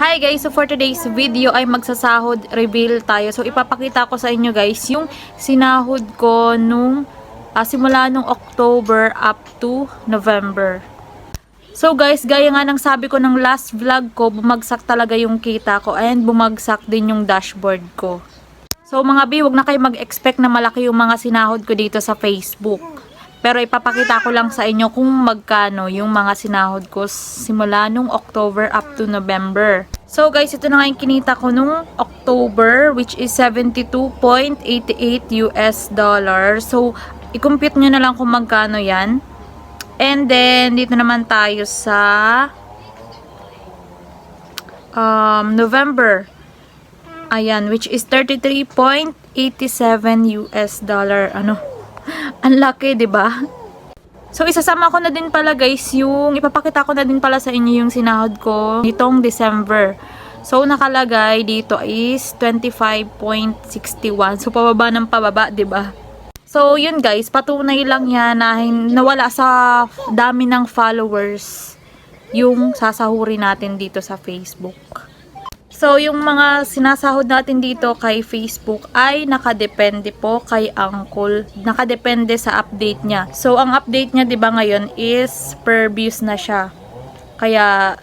Hi guys, so for today's video ay magsasahod reveal tayo. So ipapakita ko sa inyo guys yung sinahod ko nung ah, simula nung October up to November. So guys, gaya nga ng sabi ko ng last vlog ko, bumagsak talaga yung kita ko and bumagsak din yung dashboard ko. So mga bi, huwag na kayo mag-expect na malaki yung mga sinahod ko dito sa Facebook. Pero ipapakita ko lang sa inyo kung magkano yung mga sinahod ko simula nung October up to November. So guys, ito na nga yung kinita ko nung October which is 72.88 US dollar. So, i-compute nyo na lang kung magkano yan. And then, dito naman tayo sa um, November. Ayan, which is 33.87 US dollar. Ano? Ang laki, 'di ba? So, isasama ko na din pala guys yung, ipapakita ko na din pala sa inyo yung sinahod ko nitong December. So, nakalagay dito is 25.61. So, pababa ng pababa, ba? So, yun guys, patunay lang yan na nawala sa dami ng followers yung sasahuri natin dito sa Facebook. So, yung mga sinasahod natin dito kay Facebook ay nakadepende po kay Uncle. Nakadepende sa update niya. So, ang update niya, di ba ngayon, is per views na siya. Kaya,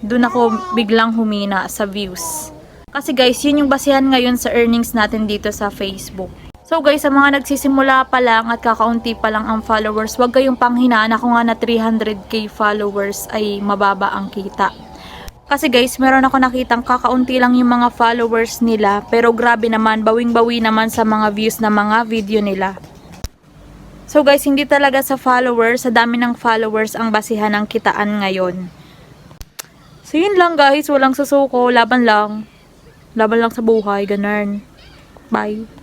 dun ako biglang humina sa views. Kasi guys, yun yung basihan ngayon sa earnings natin dito sa Facebook. So guys, sa mga nagsisimula pa lang at kakaunti pa lang ang followers, huwag kayong panghinaan ako nga na 300k followers ay mababa ang kita. Kasi guys, meron ako nakitang kakaunti lang yung mga followers nila, pero grabe naman, bawing-bawi naman sa mga views na mga video nila. So guys, hindi talaga sa followers, sa dami ng followers ang basihan ng kitaan ngayon. So yun lang guys, walang susuko, laban lang. Laban lang sa buhay, ganun. Bye.